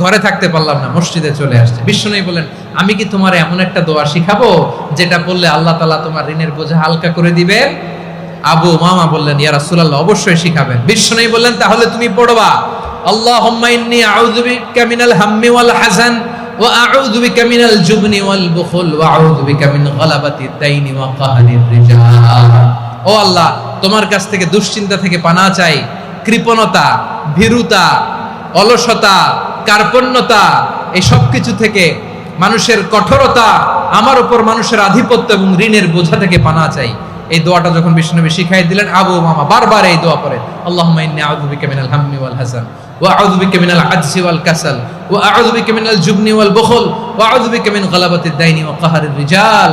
ঘরে থাকতে পারলাম না, মসজিদে চলে আসছে। বিষ্ণু বলেন আমি কি তোমার এমন একটা দোয়া শিখাবো, যেটা বললে আল্লাহ তালা তোমার ঋণের বোঝা হালকা করে দিবেন? আবু মামা বললেন, ইয়া রাসূলুল্লাহ, অবশ্যই শিখাবেন। বিষ্ণু বললেন, তাহলে তুমি পড়বা ও আল্লাহ, তোমার কাছ থেকে দুশ্চিন্তা থেকে পানা চাই, কৃপণতা অলসতা কার্পণ্যতা, এই সব কিছু থেকে মানুষের কঠোরতা, আমার উপর মানুষের আধিপত্য এবং ঋণের বোঝা থেকে পানা চাই। এই দোয়াটা যখন বিষ্ণুনবী শিখাই দিলেন, আবু মামা বারবার এই দোয়া পড়েন। আল্লাহুম্মা ইন্নী আউযু বিকা মিনাল হাম্মি ওয়াল হাসান, ওয়া আউযু বিকা মিনাল আজজি ওয়াল কাসাল, ওয়া আউযু বিকা মিনাল জুবনি ওয়াল বুখল, ওয়া আউযু বিকা মিন গালাবাতিদ দাইনি ওয়া কাহরির রিজাল।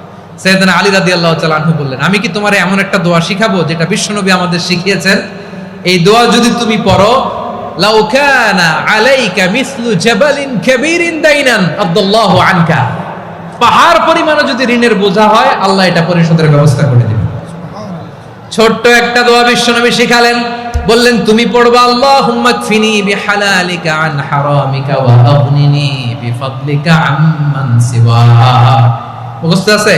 সৈয়দনা আলী রাদি আল্লাহ আনহু বললেন, আমি কি তোমার এমন একটা দোয়া শিখাবো যেটা বিশ্বনবী আমাদের শিখিয়েছেন? এই দোয়া যদি তুমি পড়ো, লাউ কানা আলাইকা মিসলু জাবালিন কাবীরিন দাইনান আব্দুল্লাহু আনকা। পাহাড় পরিমাণে যদি ঋণের বোঝা হয়, আল্লাহ এটা পরিশোধের ব্যবস্থা করে দিবেন। ছোট্ট একটা দোয়া বিশ্বনবী শিখালেন, বললেন, তুমি পড়বা, আল্লাহুম্মা কফিনি বিহালালিকা আন হারামিকা ওয়া আগনিনি বিফাদলিকা আম্মান সিওয়া মুখস্থ আছে?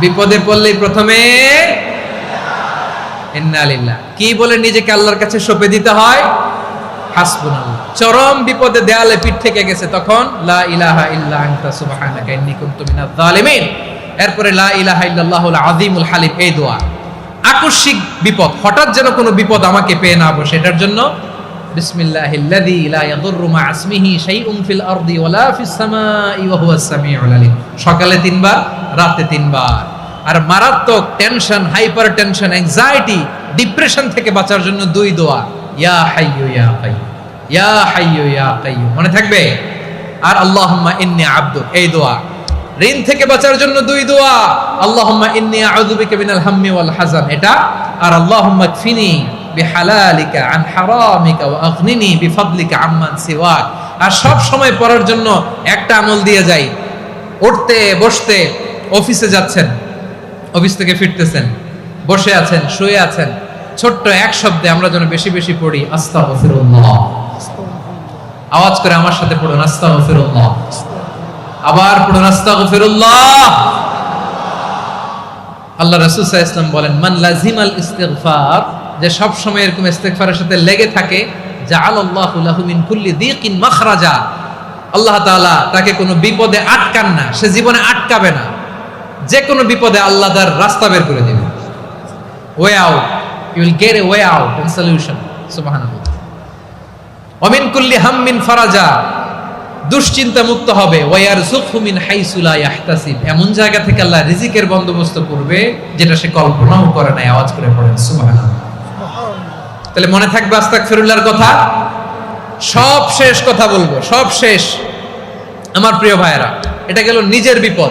বিপদে পড়লেই প্রথমে কি বলে নিজেকে আল্লাহর কাছে সঁপে দিতে হয়? চরম বিপদে দেয়ালে পিঠ থেকে গেছে তখন এরপরে হালিম, এই দোয়া। আকস্মিক বিপদ, হঠাৎ যেন কোনো বিপদ আমাকে পেয়ে না বসে, এটার জন্য আলিম। সকালে তিনবার রাতে তিনবার। আর মারাত্মক tension hyper tension anxiety depression থেকে বাঁচার জন্য দুই দোয়া। ইয়া হাইয়ু ইয়া কাইয়্যুম। ইয়া হাইয়ু ইয়া কাইয়্যুম। মনে থাকবে? আর আল্লাহুম্মা ইন্নী আবদুক। এই দোয়া। ঋণ থেকে বাঁচার জন্য দুই দোয়া। আল্লাহুম্মা ইন্নী আউযু বিকা মিনাল হাম্মি ওয়াল হাজান এটা। আর আল্লাহুম্মা কফিনি বিহালালিকা আন হারামিকা ওয়া আগনিনি বিফাদলিকা আম্মান সিওয়াক। আর সব সময় পড়ার জন্য একটা আমল দিয়ে যাই। উঠতে, বসতে অফিসে যাচ্ছেন, অফিস থেকে ফিরতেছেন, বসে আছেন, শুয়ে আছেন। ছোট্ট এক শব্দে আমরা যেন বেশি বেশি পড়ি, আস্তাগফিরুল্লাহ। আওয়াজ করে আমার সাথে পড়ুন, আস্তাগফিরুল্লাহ। আবার পড়ুন, আস্তাগফিরুল্লাহ। আল্লাহ রাসূল ওয়াসাল্লাম বলেন, মান লাজিমাল ইস্তিগফার যে সব সময় এরকম ইস্তিগফারের সাথে লেগে থাকে, জাআলাল্লাহু লাহু মিন কুল্লি দিকিন মাখরাজা আল্লাহ তাকে কোনো বিপদে আটকান না, সে জীবনে আটকাবে না। যে কোনো বিপদে আল্লাহ তার রাস্তা বের করে দেবে। Way out you will get a way out and solution সুবহানাল্লাহ। অমিন কুল্লি হাম্মিন ফারাজা। দুশ্চিন্তা মুক্ত হবে। ওয়ার সুখমিন হাইসুলা ইয়াহতাসিব। এমন জায়গা থেকে আল্লাহ রিজিকের বন্দোবস্ত করবে, যেটা সে কল্পনাও করে নাই, আওয়াজ করে পড়েন সুবহানাল্লাহ। তাহলে মনে থাকবে আস্তাগফিরুল্লাহর কথা? সব শেষ কথা বলব, সব শেষ। আমার প্রিয় ভাইয়েরা, এটা গেল নিজের বিপদ।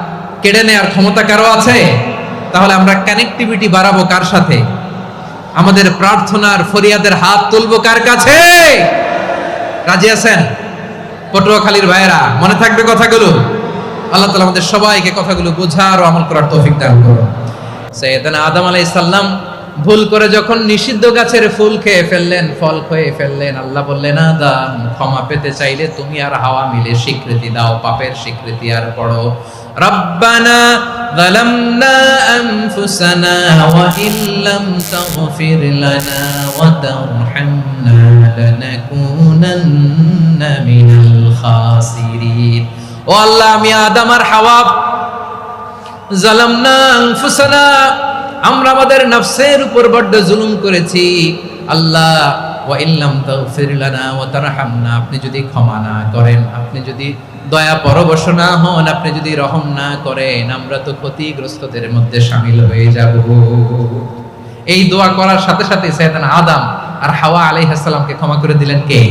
কেড়ে নেওয়ার ক্ষমতা কারও আছে? তাহলে আমরা কানেক্টিভিটি বাড়াবো কার সাথে? আমাদের প্রার্থনার ফরিয়াদের হাত তুলবো কার কাছে? রাজি আছেন? পটুয়াখালীর ভাইয়েরা, মনে থাকবে কথাগুলো? আল্লাহ তালা আমাদের সবাইকে কথাগুলো বোঝার ও আমল করার তৌফিক দান করুন। সৈয়দানা আদম আলাইহিস সালাম ভুল করে যখন নিষিদ্ধ গাছের ফুল খেয়ে ফেললেন, ফল খেয়ে ফেললেন, আল্লাহ বললেন আদম ক্ষমা পেতে চাইলে তুমি আর হাওয়া মিলে স্বীকৃতি দাও, পাপের স্বীকৃতি আর পড়ো। রব্বানা ظلمنا أنفسنا وإن لم تغفر لنا وترحمنا لنكونن من الخاسرين ও আল্লাহ আমি আদম আর হাওয়া জালামনা আনফুসানা আমরা আমাদের নফসের উপর বড্ড জুলুম করেছি আল্লাহ ওয়া ইল্লাম তাগফির লানা ওয়া তারহামনা আপনি যদি ক্ষমা না করেন আপনি যদি দয়া পরবশ না হন, আপনি যদি রহম না করেন, আমরা তো ক্ষতিগ্রস্তদের মধ্যে সামিল হয়ে যাব। এই দোয়া করার সাথে সাথে সাইয়েদানা আদাম আর হাওয়া আলাইহিস সালামকে ক্ষমা করে দিলেন কে?